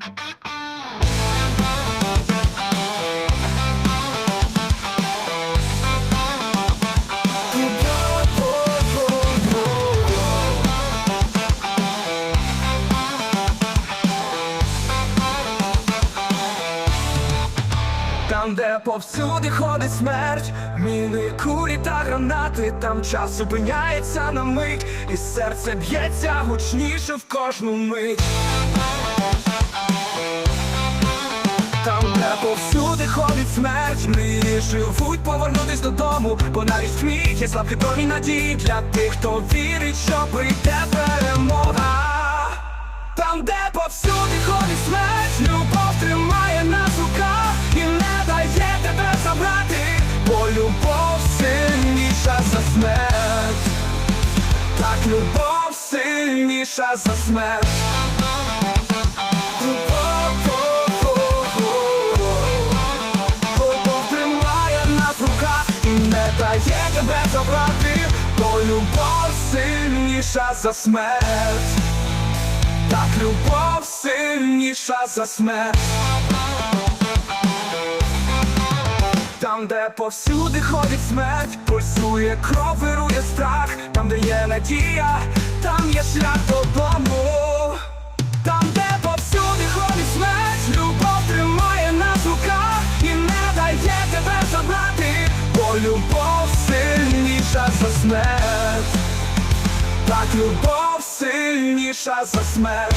Там, де повсюди ходить смерть, міни, курі та гранати, там час зупиняється на мить, і серце б'ється гучніше в кожну мить. Повсюди ходить смерть, мрії живуть повернутись додому, бо навіть тьмі є слабкі промінь надії для тих, хто вірить, що прийде перемога. Там, де повсюди ходить смерть, любов тримає нас в руках і не дає тебе забрати, бо любов сильніша за смерть. Так любов сильніша за смерть. Тебе забрати, бо любов сильніша за смерть. Так любов сильніша за смерть. Там, де повсюди ходить смерть, пульсує кров, вирує страх, там, де є надія, там є шлях додому. Там, де повсюди ходить смерть, любов тримає нас руках і не дає тебе забрати, бо любов за смерть. Так любов сильніша за смерть.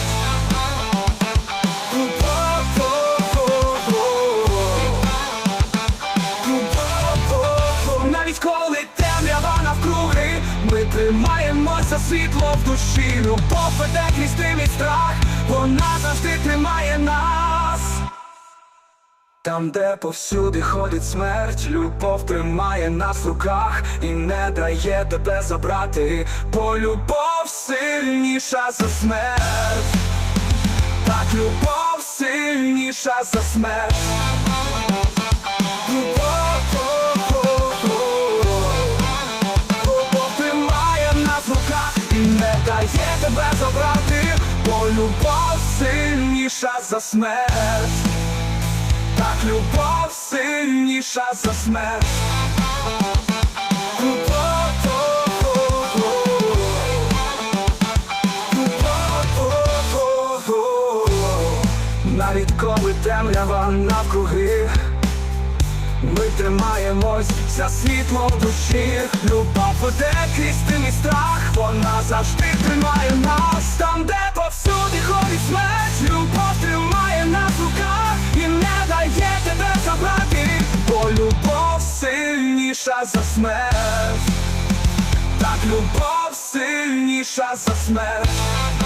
Навіть коли темрява навкруги, ми тримаємося світло в душі. Любов веде крізь і страх, вона завжди тримає нас. Там, де повсюди ходить смерть, любов тримає нас в руках і не дає тебе забрати, бо любов сильніша за смерть. Так любов сильніша за смерть. Любов, любов тримає нас в руках і не дає тебе забрати, бо любов сильніша за смерть. Любов сильніша за смерть. Навіть коли темрява навкруги, ми тримаємось за світло в душі. Любов веде крізь і страх, вона завжди тримає нас. Там, де сильніша за смерть. Так любов сильніша за смерть.